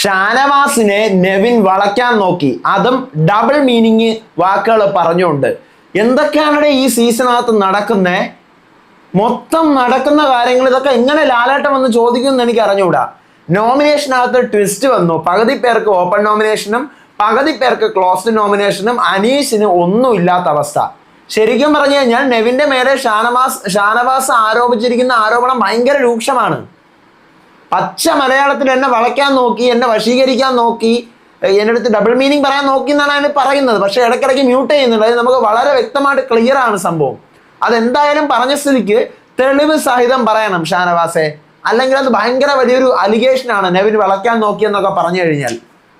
ഷാനവാസിനെ നെവിൻ വളയ്ക്കാൻ നോക്കി. അതും double meaning വാക്കുകൾ പറഞ്ഞുകൊണ്ട്. എന്തൊക്കെയാണ് ഈ സീസണകത്ത് നടക്കുന്നേ? മൊത്തം നടക്കുന്ന കാര്യങ്ങൾ ഇതൊക്കെ എങ്ങനെ ലാലേട്ടം വന്ന് ചോദിക്കുമെന്ന് എനിക്ക് അറിഞ്ഞുകൂടാ നോമിനേഷനകത്ത് ട്വിസ്റ്റ് വന്നു. പകുതി പേർക്ക് ഓപ്പൺ നോമിനേഷനും പകുതി പേർക്ക് ക്ലോസ്ഡ് നോമിനേഷനും അനീഷിന് ഒന്നും ഇല്ലാത്ത അവസ്ഥ. ശരിക്കും പറഞ്ഞു കഴിഞ്ഞാൽ നെവിന്റെ മേലെ ഷാനവാസ് ഷാനവാസ് ആരോപിച്ചിരിക്കുന്ന ആരോപണം ഭയങ്കര രൂക്ഷമാണ്. പച്ച മലയാളത്തിൽ എന്നെ വളയ്ക്കാൻ നോക്കി എന്നെ വശീകരിക്കാൻ നോക്കി എന്റെ അടുത്ത് ഡബിൾ മീനിങ് പറയാൻ നോക്കി എന്നാണ് അതിന് പറയുന്നത്. പക്ഷേ ഇടയ്ക്കിടയ്ക്ക് മ്യൂട്ട് ചെയ്യുന്നുണ്ട്. അത് നമുക്ക് വളരെ വ്യക്തമായിട്ട് ക്ലിയർ ആണ് സംഭവം. അതെന്തായാലും പറഞ്ഞ സ്ഥിതിക്ക് തെളിവ് സഹിതം പറയണം ഷാനവാസെ. അല്ലെങ്കിൽ അത് ഭയങ്കര വലിയൊരു അലിഗേഷൻ ആണ്. നെവിൻ വളയ്ക്കാൻ നോക്കിയെന്നൊക്കെ പറഞ്ഞു കഴിഞ്ഞാൽ.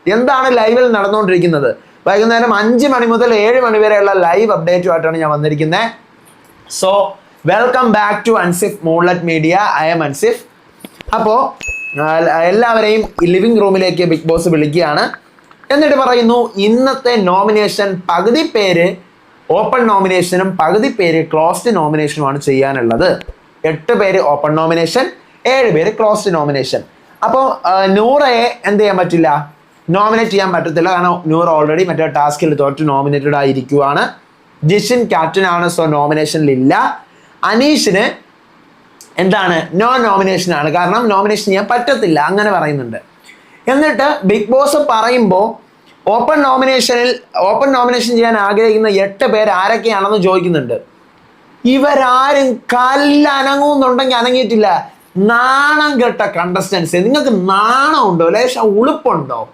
എന്താണ് ലൈവിൽ നടന്നുകൊണ്ടിരിക്കുന്നത്? വൈകുന്നേരം അഞ്ച് മണി മുതൽ ഏഴ് മണി വരെയുള്ള ലൈവ് അപ്ഡേറ്റുമായിട്ടാണ് ഞാൻ വന്നിരിക്കുന്നത് so welcome back to Ansif Moonlet media I am Ansif അപ്പോൾ എല്ലാവരെയും ലിവിംഗ് റൂമിലേക്ക് ബിഗ് ബോസ് വിളിക്കുകയാണ്. എന്നിട്ട് പറയുന്നു ഇന്നത്തെ നോമിനേഷൻ പകുതി പേര് ഓപ്പൺ നോമിനേഷനും പകുതി പേര് ക്ലോസ്ഡ് നോമിനേഷനുമാണ് ചെയ്യാനുള്ളത്. എട്ട് പേര് ഓപ്പൺ നോമിനേഷൻ ഏഴ് പേര് ക്ലോസ്ഡ് നോമിനേഷൻ അപ്പോൾ നൂറയെ എന്ത് ചെയ്യാൻ പറ്റില്ല? നോമിനേറ്റ് ചെയ്യാൻ പറ്റത്തില്ല. കാരണം നൂറ് ഓൾറെഡി മറ്റേ ടാസ്കിൽ തോറ്റ് നോമിനേറ്റഡ് ആയിരിക്കുവാണ്. ജിഷിൻ ക്യാപ്റ്റൻ ആണ് സോ നോമിനേഷനിൽ ഇല്ല അനീഷിന് എന്താണ്? നോ നോമിനേഷൻ ആണ്. കാരണം നോമിനേഷൻ ചെയ്യാൻ പറ്റത്തില്ല. അങ്ങനെ പറയുന്നുണ്ട്. എന്നിട്ട് ബിഗ് ബോസ് പറയുമ്പോൾ ഓപ്പൺ നോമിനേഷനിൽ ഓപ്പൺ നോമിനേഷൻ ചെയ്യാൻ ആഗ്രഹിക്കുന്ന എട്ട് പേര് ആരൊക്കെയാണെന്ന് ചോദിക്കുന്നുണ്ട്. ഇവരാരും കല്ലനങ്ങുന്നുണ്ടെങ്കിൽ അനങ്ങിയിട്ടില്ല. നാണം കെട്ട കണ്ടസ്റ്റൻസ് നിങ്ങൾക്ക് നാണം ഉണ്ടോ ലേശം ഉളുപ്പുണ്ടോ?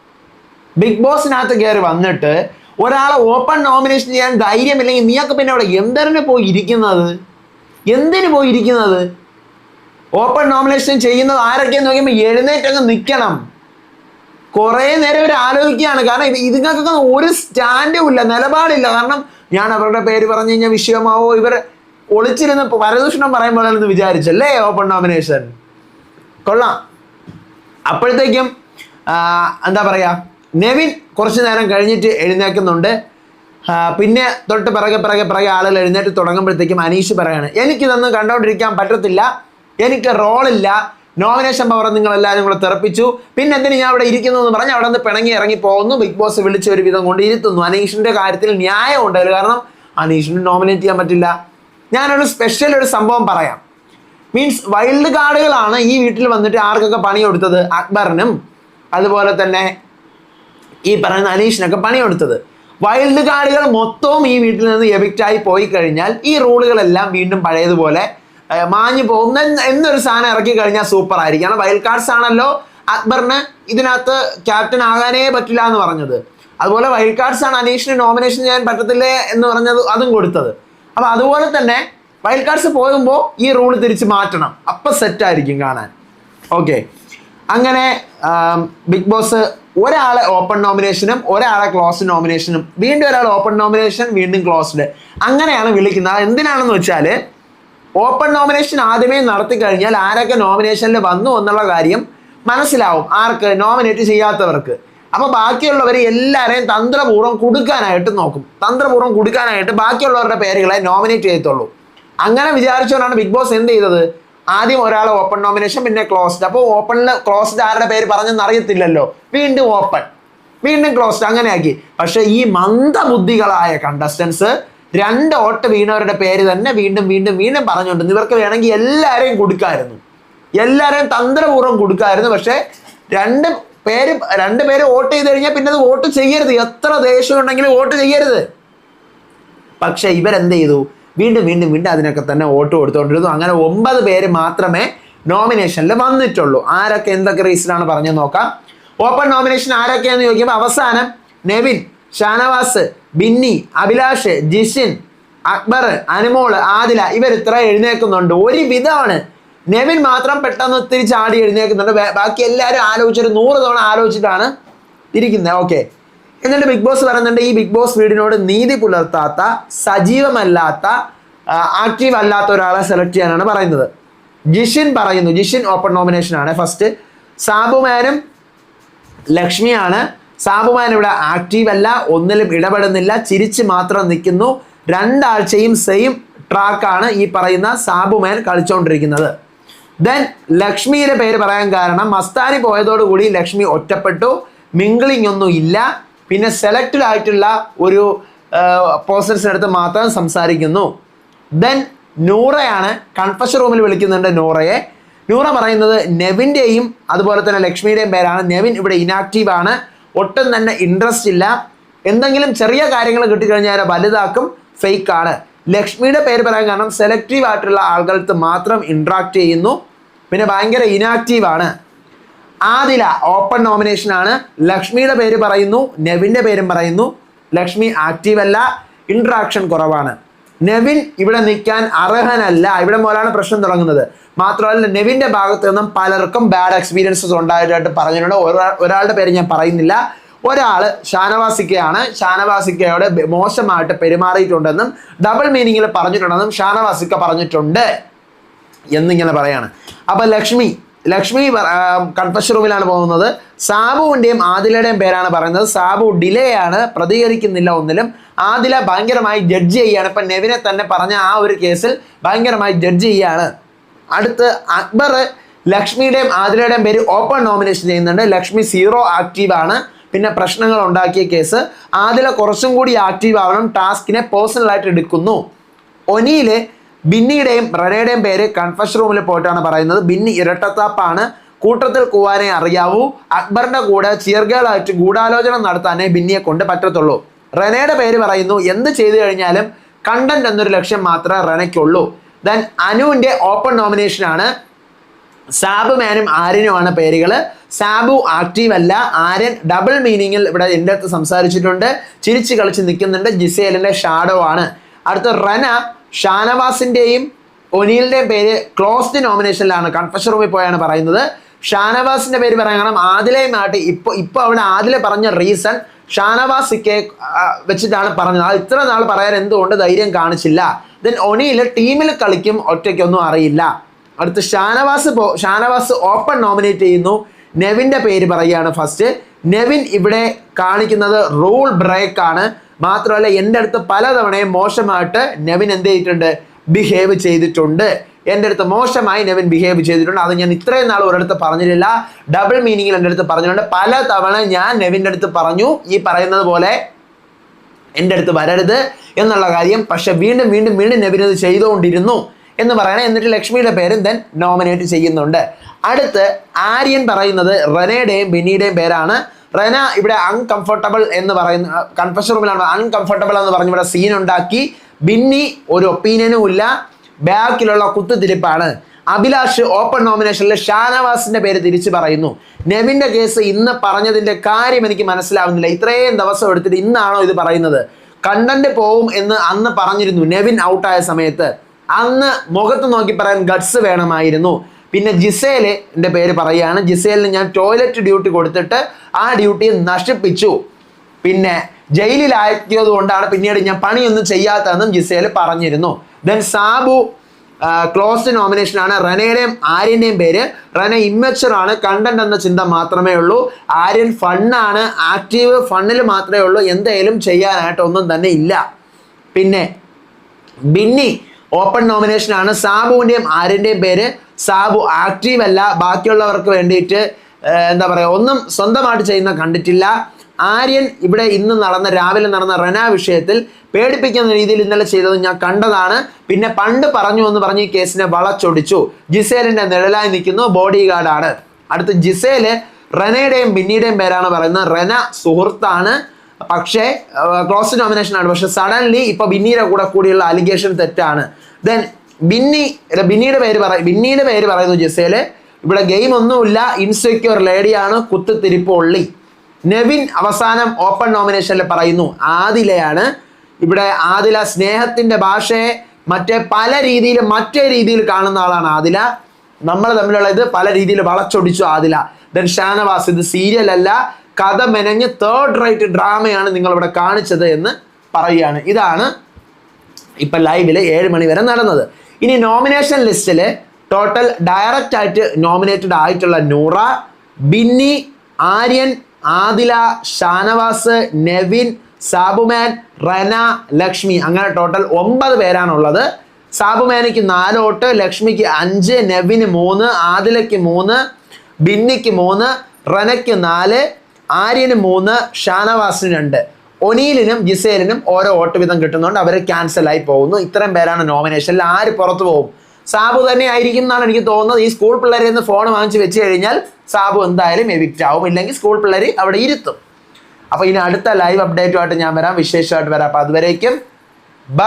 ബിഗ് ബോസിനകത്ത് കയറി വന്നിട്ട് ഒരാളെ ഓപ്പൺ നോമിനേഷൻ ചെയ്യാൻ ധൈര്യമില്ലെങ്കിൽ നീയൊക്കെ പിന്നെ അവിടെ എന്തിനു പോയി ഇരിക്കുന്നത് എന്തിനു പോയി ഇരിക്കുന്നത് ഓപ്പൺ നോമിനേഷൻ ചെയ്യുന്നത് ആരൊക്കെയെന്ന് നോക്കിയപ്പോൾ എഴുന്നേറ്റങ്ങ് നിൽക്കണം കുറേ നേരം ഇവർ ആലോചിക്കുകയാണ്. കാരണം ഇത് ഇതുങ്ങൾക്കൊക്കെ ഒരു സ്റ്റാൻഡും ഇല്ല നിലപാടില്ല. കാരണം ഞാൻ അവരുടെ പേര് പറഞ്ഞു കഴിഞ്ഞാൽ വിഷയമാവോ? ഇവർ ഒളിച്ചിരുന്ന് പരദൂഷണം പറയുമ്പോഴാണെന്ന് വിചാരിച്ചല്ലേ ഓപ്പൺ നോമിനേഷൻ കൊള്ളാം. അപ്പോഴത്തേക്കും എന്താ പറയുക നെവിൻ കുറച്ച് നേരം കഴിഞ്ഞിട്ട് എഴുന്നേൽക്കുന്നുണ്ട്. പിന്നെ തൊട്ട് പിറകെ പിറകെ പിറകെ ആളുകൾ എഴുന്നേറ്റ് തുടങ്ങുമ്പോഴത്തേക്കും അനീഷ് പറയാണ് എനിക്കിതൊന്നും കണ്ടുകൊണ്ടിരിക്കാൻ പറ്റത്തില്ല. എനിക്ക് റോളില്ല. നോമിനേഷൻ പവർ നിങ്ങൾ എല്ലാവരും കൂടെ തെറപ്പിച്ചു. പിന്നെ എന്തിനു ഞാൻ അവിടെ ഇരിക്കുന്നു എന്ന് പറഞ്ഞ് അവിടെ നിന്ന് പിണങ്ങി ഇറങ്ങി പോകുന്നു. ബിഗ് ബോസ് വിളിച്ച ഒരു വിധം കൊണ്ട് ഇരുത്തുന്നു. അനീഷിന്റെ കാര്യത്തിൽ ന്യായം അതിൽ കാരണം അനീഷിന് നോമിനേറ്റ് ചെയ്യാൻ പറ്റില്ല. ഞാനൊരു സ്പെഷ്യൽ ഒരു സംഭവം പറയാം. മീൻസ് വൈൽഡ് കാർഡുകളാണ് ഈ വീട്ടിൽ വന്നിട്ട് ആർക്കൊക്കെ പണി കൊടുത്തത് അക്ബറിനും അതുപോലെ തന്നെ ഈ പറയുന്ന അനീഷിനൊക്കെ പണി കൊടുത്തത് വൈൽഡ് കാർഡുകൾ മൊത്തവും ഈ വീട്ടിൽ നിന്ന് എവിക്റ്റ് ആയി പോയി കഴിഞ്ഞാൽ ഈ റൂളുകളെല്ലാം വീണ്ടും പഴയതുപോലെ മാഞ്ഞു പോകും. എന്നൊരു സാധനം ഇറക്കി കഴിഞ്ഞാൽ സൂപ്പർ ആയിരിക്കും. കാരണം വൈൽഡ് കാർഡ്സ് ആണല്ലോ അക്ബറിന് ഇതിനകത്ത് ക്യാപ്റ്റൻ ആകാനേ പറ്റില്ല എന്ന് പറഞ്ഞത്. അതുപോലെ വൈൽഡ് കാർഡ്സ് ആണ് അനീഷിന് നോമിനേഷൻ ചെയ്യാൻ പറ്റത്തില്ലേ എന്ന് പറഞ്ഞത് അതും കൊടുത്തത്. അപ്പൊ അതുപോലെ തന്നെ വൈൽഡ് കാർഡ്സ് പോകുമ്പോൾ ഈ റൂൾ തിരിച്ച് മാറ്റണം. അപ്പൊ സെറ്റ് ആയിരിക്കും കാണാൻ. ഓക്കെ അങ്ങനെ ബിഗ് ബോസ് ഒരാളെ ഓപ്പൺ നോമിനേഷനും ഒരാളെ ക്ലോസ് നോമിനേഷനും വീണ്ടും ഒരാൾ ഓപ്പൺ നോമിനേഷൻ വീണ്ടും ക്ലോസ്ഡ് അങ്ങനെയാണ് വിളിക്കുന്നത്. എന്തിനാണെന്ന് വെച്ചാൽ ഓപ്പൺ നോമിനേഷൻ ആദ്യമേ നടത്തി കഴിഞ്ഞാൽ ആരൊക്കെ നോമിനേഷനിൽ വന്നു എന്നുള്ള കാര്യം മനസ്സിലാവും. ആർക്ക്? നോമിനേറ്റ് ചെയ്യാത്തവർക്ക്. അപ്പോൾ ബാക്കിയുള്ളവർ എല്ലാവരെയും തന്ത്രപൂർവം കൊടുക്കാനായിട്ട് നോക്കും. തന്ത്രപൂർവം കൊടുക്കാനായിട്ട് ബാക്കിയുള്ളവരുടെ പേരുകളെ നോമിനേറ്റ് ചെയ്യത്തുള്ളൂ. അങ്ങനെ വിചാരിച്ചുകൊണ്ടാണ് ബിഗ് ബോസ് എന്ത് ചെയ്തത്? ആദ്യം ഒരാൾ ഓപ്പൺ നോമിനേഷൻ പിന്നെ ക്ലോസ്ഡ് അപ്പോൾ ഓപ്പണിൽ ക്ലോസ്ഡ് ആരുടെ പേര് പറഞ്ഞെന്ന് അറിയത്തില്ലല്ലോ. വീണ്ടും ഓപ്പൺ വീണ്ടും ക്ലോസ്ഡ് അങ്ങനെയാക്കി. പക്ഷെ ഈ മന്ദബുദ്ധികളായ കണ്ടസ്റ്റൻസ് രണ്ട് ഓട്ട വീണവരുടെ പേര് തന്നെ വീണ്ടും വീണ്ടും വീണ്ടും പറഞ്ഞുകൊണ്ട് ഇവർക്ക് വേണമെങ്കിൽ എല്ലാവരെയും കൊടുക്കായിരുന്നു. എല്ലാവരെയും തന്ത്രപൂർവം കൊടുക്കായിരുന്നു. പക്ഷേ രണ്ട് പേര് രണ്ട് പേര് വോട്ട് ചെയ്ത് കഴിഞ്ഞാൽ പിന്നെ അത് വോട്ട് ചെയ്യരുത്. എത്ര ദേഷ്യം ഉണ്ടെങ്കിലും വോട്ട് ചെയ്യരുത്. പക്ഷെ ഇവരെന്ത് ചെയ്തു? വീണ്ടും വീണ്ടും വീണ്ടും അതിനൊക്കെ തന്നെ വോട്ട് കൊടുത്തുകൊണ്ടിരുന്നു. അങ്ങനെ ഒമ്പത് പേര് മാത്രമേ നോമിനേഷനിൽ വന്നിട്ടുള്ളൂ. ആരൊക്കെ എന്തൊക്കെ റീസണാണ് പറഞ്ഞു നോക്കാം. ഓപ്പൺ നോമിനേഷൻ ആരൊക്കെയാണെന്ന് ചോദിക്കുമ്പോൾ അവസാനം നെവിൻ ഷാനവാസ് ബിന്നി അഭിലാഷ് ജിഷിൻ അക്ബർ അനുമോൾ ആദില ഇവർ ഇത്ര എഴുന്നേൽക്കുന്നുണ്ട്. ഒരു വിധമാണ് നെവിൻ മാത്രം പെട്ടെന്ന് ഒത്തിരി ചാടി എഴുന്നേൽക്കുന്നുണ്ട് ബാക്കി എല്ലാവരും ആലോചിച്ചൊരു നൂറ് തവണ ആലോചിച്ചിട്ടാണ് ഇരിക്കുന്നത് ഓക്കെ. എന്നിട്ട് ബിഗ് ബോസ് പറയുന്നുണ്ട് ഈ ബിഗ് ബോസ് വീടിനോട് നീതി പുലർത്താത്ത സജീവമല്ലാത്ത ആക്റ്റീവ് അല്ലാത്ത ഒരാളെ സെലക്ട് ചെയ്യാനാണ് പറയുന്നത്. ജിഷിൻ പറയുന്നു ജിഷിൻ ഓപ്പൺ നോമിനേഷൻ ആണ്. ഫസ്റ്റ് സാബുമാനും ലക്ഷ്മിയാണ് സാബുമാൻ ഇവിടെ ആക്റ്റീവ് അല്ല ഒന്നിലും ഇടപെടുന്നില്ല ചിരിച്ച് മാത്രം നിൽക്കുന്നു. രണ്ടാഴ്ചയും സെയിം ട്രാക്കാണ് ഈ പറയുന്ന സാബുമാൻ കളിച്ചുകൊണ്ടിരിക്കുന്നത് ദെൻ ലക്ഷ്മിയുടെ പേര് പറയാൻ കാരണം മസ്താനി പോയതോടുകൂടി ലക്ഷ്മി ഒറ്റപ്പെട്ടു മിങ്കിളിംഗ് ഒന്നും ഇല്ല. പിന്നെ സെലക്റ്റഡ് ആയിട്ടുള്ള ഒരു പേഴ്സൺസിനടുത്ത് മാത്രം സംസാരിക്കുന്നു. ദെൻ നൂറയാണ് കൺഫഷൻ റൂമിൽ വിളിക്കുന്നുണ്ട് നൂറയെ. നൂറ പറയുന്നത് നെവിന്റെയും അതുപോലെ തന്നെ ലക്ഷ്മിയുടെയും പേരാണ്. നെവിൻ ഇവിടെ ഇനാക്റ്റീവ് ആണ്. ഒട്ടും തന്നെ ഇൻട്രസ്റ്റ് ഇല്ല. എന്തെങ്കിലും ചെറിയ കാര്യങ്ങൾ കിട്ടിക്കഴിഞ്ഞാൽ വലുതാക്കും ഫേക്ക് ആണ്. ലക്ഷ്മിയുടെ പേര് പറയാൻ കാരണം സെലക്റ്റീവ് ആയിട്ടുള്ള ആളുകൾക്ക് മാത്രം ഇൻട്രാക്ട് ചെയ്യുന്നു. പിന്നെ ഭയങ്കര ഇനാക്റ്റീവ് ആണ്. ആദില ഓപ്പൺ നോമിനേഷൻ ആണ്. ലക്ഷ്മിയുടെ പേര് പറയുന്നു നെവിന്റെ പേരും പറയുന്നു. ലക്ഷ്മി ആക്റ്റീവ് അല്ല ഇൻട്രാക്ഷൻ കുറവാണ്. നെവിൻ ഇവിടെ നിൽക്കാൻ അർഹനല്ല. ഇവിടെ മുതലാണ് പ്രശ്നം തുടങ്ങുന്നത്. മാത്രമല്ല നെവിന്റെ ഭാഗത്ത് നിന്നും പലർക്കും ബാഡ് എക്സ്പീരിയൻസസ് ഉണ്ടായതായിട്ട് പറഞ്ഞിട്ടുണ്ട്. ഒരാ ഒരാളുടെ പേര് ഞാൻ പറയുന്നില്ല. ഒരാൾ ഷാനവാസിക്കയാണ്. ഷാനവാസിക്കയോട് മോശമായിട്ട് പെരുമാറിയിട്ടുണ്ടെന്നും ഡബിൾ മീനിങ്ങിൽ പറഞ്ഞിട്ടുണ്ടെന്നും ഷാനവാസിക്ക പറഞ്ഞിട്ടുണ്ട് എന്നിങ്ങനെ പറയാണ്. അപ്പൊ ലക്ഷ്മി ലക്ഷ്മി കൺഫഷൻ റൂമിലാണ് പോകുന്നത്. സാബുവിന്റെയും ആദിലയുടെയും പേരാണ് പറയുന്നത്. സാബു ഡിലേ ആണ് പ്രതികരിക്കുന്നില്ല ഒന്നിലും. ആദില ഭയങ്കരമായി ജഡ്ജ് ചെയ്യാണ്. ഇപ്പം നെവിനെ തന്നെ പറഞ്ഞ ആ ഒരു കേസിൽ ഭയങ്കരമായി ജഡ്ജ് ചെയ്യാണ്. അടുത്ത് അക്ബർ ലക്ഷ്മിയുടെയും ആതിരയുടെയും പേര് ഓപ്പൺ നോമിനേഷൻ ചെയ്യുന്നുണ്ട്. ലക്ഷ്മി സീറോ ആക്റ്റീവ് ആണ്. പിന്നെ പ്രശ്നങ്ങൾ ഉണ്ടാക്കിയ കേസ് ആദില കുറച്ചും കൂടി ആക്റ്റീവ് ആവണം. ടാസ്കിനെ പേഴ്സണലായിട്ട് എടുക്കുന്നു. ഒനിയിലെ ബിന്നിയുടെയും റനയുടെയും പേര് കൺഫഷൻ റൂമിൽ പോയിട്ടാണ് പറയുന്നത്. ബിന്നി ഇരട്ടത്താപ്പാണ്. കൂട്ടത്തിൽ കൂവാനേ അറിയാവൂ. അക്ബറിന്റെ കൂടെ ചിയർഗേളായിട്ട് ഗൂഢാലോചന നടത്താനേ ബിന്നിയെ കൊണ്ട് പറ്റത്തുള്ളൂ. റനയുടെ പേര് പറയുന്നു. എന്ത് ചെയ്തു കഴിഞ്ഞാലും കണ്ടന്റ് എന്നൊരു ലക്ഷ്യം മാത്രമേ റനയ്ക്കുള്ളൂ. ദെൻ അനുവിന്റെ ഓപ്പൺ നോമിനേഷൻ ആണ്. സാബു മാനും ആര്യനുമാണ് പേരുകൾ സാബു ആക്റ്റീവ് അല്ല. ആര്യൻ ഡബിൾ മീനിങ്ങിൽ ഇവിടെ എന്റെ അടുത്ത് സംസാരിച്ചിട്ടുണ്ട്. ചിരിച്ച് കളിച്ച് നിൽക്കുന്നുണ്ട്. ജിസേലിന്റെ ഷാഡോ ആണ്. അടുത്ത റന ഷാനവാസിന്റെയും ഒനീലിന്റെയും പേര് ക്ലോസ്ഡ് നോമിനേഷനിലാണ് കൺഫഷൻ റൂമിൽ പോയാണ് പറയുന്നത്. ഷാനവാസിന്റെ പേര് പറയാൻ കാരണം ആദിലയുമായിട്ട് ഇപ്പോൾ ഇപ്പോൾ അവിടെ ആദില പറഞ്ഞ റീസൺ ഷാനവാസിക്കെ വെച്ചിട്ടാണ് പറഞ്ഞത്. അത് ഇത്ര നാൾ പറയാൻ എന്തുകൊണ്ട് ധൈര്യം കാണിച്ചില്ല? ദെൻ ഒനിയിൽ ടീമിൽ കളിക്കും ഒറ്റയ്ക്കൊന്നും അറിയില്ല. അടുത്ത് ഷാനവാസ് പോ ഷാനവാസ് ഓപ്പൺ നോമിനേറ്റ് ചെയ്യുന്നു. നെവിന്റെ പേര് പറയുകയാണ് ഫസ്റ്റ് നെവിൻ ഇവിടെ കാണിക്കുന്നത് റൂൾ ബ്രേക്ക് ആണ്. മാത്രമല്ല എന്റെ അടുത്ത് പലതവണയും മോശമായിട്ട് നെവിൻ എന്ത് ചെയ്തിട്ടുണ്ട്? ബിഹേവ് ചെയ്തിട്ടുണ്ട്. എന്റെ അടുത്ത് മോശമായി നെവിൻ ബിഹേവ് ചെയ്തിട്ടുണ്ട്. അത് ഞാൻ ഇത്രയും നാൾ ഒരിടത്ത് പറഞ്ഞിട്ടില്ല. ഡബിൾ മീനിങ്ങിൽ എന്റെ അടുത്ത് പറഞ്ഞിട്ടുണ്ട്. പല തവണ ഞാൻ നെവിന്റെ അടുത്ത് പറഞ്ഞു. ഈ പറയുന്നത് പോലെ എന്റെ അടുത്ത് വരരുത് എന്നുള്ള കാര്യം പക്ഷെ വീണ്ടും വീണ്ടും വീണ്ടും നബിൻ ഇത് ചെയ്തുകൊണ്ടിരുന്നു എന്ന് പറയണം. എന്നിട്ട് ലക്ഷ്മിയുടെ പേരും ദെൻ നോമിനേറ്റ് ചെയ്യുന്നുണ്ട്. അടുത്ത് ആര്യൻ പറയുന്നത് റനയുടെയും ബിനിയുടെയും പേരാണ്. റന ഇവിടെ അൺകംഫർട്ടബിൾ എന്ന് പറയുന്ന കൺഫഷൻ റൂമിലാണ് അൺകംഫർട്ടബിൾ എന്ന് പറഞ്ഞ് ഇവിടെ സീൻ ഉണ്ടാക്കി. ബിന്നി ഒരു ഒപ്പീനിയനും ഇല്ല. ബാക്കിലുള്ള കുത്തുതിരിപ്പാണ്. അഭിലാഷ് ഓപ്പൺ നോമിനേഷനിൽ ഷാനവാസിന്റെ പേര് തിരിച്ചു പറയുന്നു. നെവിന്റെ കേസ് ഇന്ന് പറഞ്ഞതിന്റെ കാര്യം എനിക്ക് മനസ്സിലാവുന്നില്ല. ഇത്രയും ദിവസം എടുത്തിട്ട് ഇന്നാണോ ഇത് പറയുന്നത്? കണ്ടന്റ് പോവും എന്ന് അന്ന് പറഞ്ഞിരുന്നു. നെവിൻ ഔട്ടായ സമയത്ത് അന്ന് മുഖത്ത് നോക്കി പറയാൻ ഗഡ്സ് വേണമായിരുന്നു. പിന്നെ ജിസേൽ പേര് പറയുകയാണ്. ജിസേലിന് ഞാൻ ടോയ്ലറ്റ് ഡ്യൂട്ടി കൊടുത്തിട്ട് ആ ഡ്യൂട്ടി നശിപ്പിച്ചു. പിന്നെ ജയിലിലാക്കിയത് കൊണ്ടാണ് പിന്നീട് ഞാൻ പണിയൊന്നും ചെയ്യാത്തതെന്നും ജിസേൽ പറഞ്ഞിരുന്നു. ദെൻ സാബു ക്ലോസ്ഡ് നോമിനേഷൻ ആണ്. റനയുടെയും ആര്യന്റെയും പേര്. റന ഇമ്മച്ചർ ആണ്. കണ്ടന്റ് എന്ന ചിന്ത മാത്രമേ ഉള്ളൂ. ആര്യൻ ഫണ്ണാണ് ആക്റ്റീവ് ഫണ്ണിൽ മാത്രമേ ഉള്ളൂ. എന്തായാലും ചെയ്യാനായിട്ട് ഒന്നും തന്നെ ഇല്ല. പിന്നെ ബിന്നി ഓപ്പൺ നോമിനേഷൻ ആണ്. സാബുവിന്റെയും ആര്യന്റെയും പേര്. സാബു ആക്റ്റീവ് അല്ല. ബാക്കിയുള്ളവർക്ക് വേണ്ടിയിട്ട് എന്താ പറയുക ഒന്നും സ്വന്തമായിട്ട് ചെയ്യുന്ന കണ്ടിട്ടില്ല. ആര്യൻ ഇവിടെ ഇന്ന് നടന്ന രാവിലെ നടന്ന റന വിഷയത്തിൽ പേടിപ്പിക്കുന്ന രീതിയിൽ ഇന്നലെ ചെയ്തത് ഞാൻ കണ്ടതാണ്. പിന്നെ പണ്ട് പറഞ്ഞു എന്ന് പറഞ്ഞ് ഈ കേസിനെ വളച്ചൊടിച്ചു. ജിസേലിന്റെ നിഴലായി നിൽക്കുന്നു ബോഡി ഗാർഡാണ് അടുത്ത് ജിസേൽ റനയുടെയും ബിന്നിയുടെയും പേരാണ് പറയുന്നത്. റന സുഹൃത്താണ്. പക്ഷേ ക്ലോസ് നോമിനേഷൻ ആണ് പക്ഷെ സഡൻലി ഇപ്പൊ ബിന്നിയുടെ കൂടെ കൂടിയുള്ള അലിഗേഷൻ തെറ്റാണ്. ദെൻ ബിന്നി ബിന്നിയുടെ പേര് പറ ബിന്നിയുടെ പേര് പറയുന്നു ജിസേൽ. ഇവിടെ ഗെയിം ഒന്നുമില്ല ഇൻസെക്യൂർ ലേഡിയാണ്. കുത്തുതിരിപ്പ് ഒള്ളി നെവിൻ അവസാനം ഓപ്പൺ നോമിനേഷനിൽ പറയുന്നു ആദിലയാണ്. ഇവിടെ ആദില സ്നേഹത്തിന്റെ ഭാഷയെ മറ്റേ പല രീതിയിൽ മറ്റേ രീതിയിൽ കാണുന്ന ആളാണ് ആദില. നമ്മൾ തമ്മിലുള്ള ഇത് പല രീതിയിൽ വളച്ചൊടിച്ചു ആദില. ദെൻ ഷാനവാസ് ഇത് സീരിയൽ അല്ല കഥ മെനഞ്ഞ് തേർഡ് റൈറ്റ് ഡ്രാമയാണ് നിങ്ങൾ ഇവിടെ കാണിച്ചത് എന്ന് പറയുകയാണ്. ഇതാണ് ഇപ്പം ലൈവിൽ ഏഴ് മണി വരെ നടന്നത്. ഇനി നോമിനേഷൻ ലിസ്റ്റിൽ ടോട്ടൽ ഡയറക്റ്റ് ആയിട്ട് നോമിനേറ്റഡ് ആയിട്ടുള്ള നൂറ ബിന്നി ആര്യൻ ആദില ഷാനവാസ് നെവിൻ സാബുമാൻ റന ലക്ഷ്മി. അങ്ങനെ ടോട്ടൽ ഒമ്പത് പേരാണുള്ളത്. സാബുമേനയ്ക്ക് നാല് വോട്ട് ലക്ഷ്മിക്ക് അഞ്ച് നെവിന് മൂന്ന് ആദിലയ്ക്ക് മൂന്ന് ബിന്നിക്ക് മൂന്ന് റനയ്ക്ക് നാല് ആര്യന് മൂന്ന് ഷാനവാസിന് രണ്ട്. ഒനീലിനും ജിസേലിനും ഓരോ വോട്ട് വീതം കിട്ടുന്നതുകൊണ്ട് അവർ ക്യാൻസൽ ആയി പോകുന്നു. ഇത്രയും പേരാണ് നോമിനേഷനിൽ ആര് പുറത്തു പോകും? സാബു തന്നെ ആയിരിക്കും എന്നാണ് എനിക്ക് തോന്നുന്നത്. ഈ സ്കൂൾ പിള്ളേരിൽ നിന്ന് ഫോൺ വാങ്ങിച്ച് വെച്ച് കഴിഞ്ഞാൽ സാബു എന്തായാലും എവിക്റ്റ് ആവും. ഇല്ലെങ്കിൽ സ്കൂൾ പിള്ളേർ അവിടെ ഇരുത്തും. അപ്പോൾ ഇനി അടുത്ത ലൈവ് അപ്ഡേറ്റുമായിട്ട് ഞാൻ വരാം. വിശേഷമായിട്ട് വരാം. അപ്പോൾ അതുവരേക്കും ബ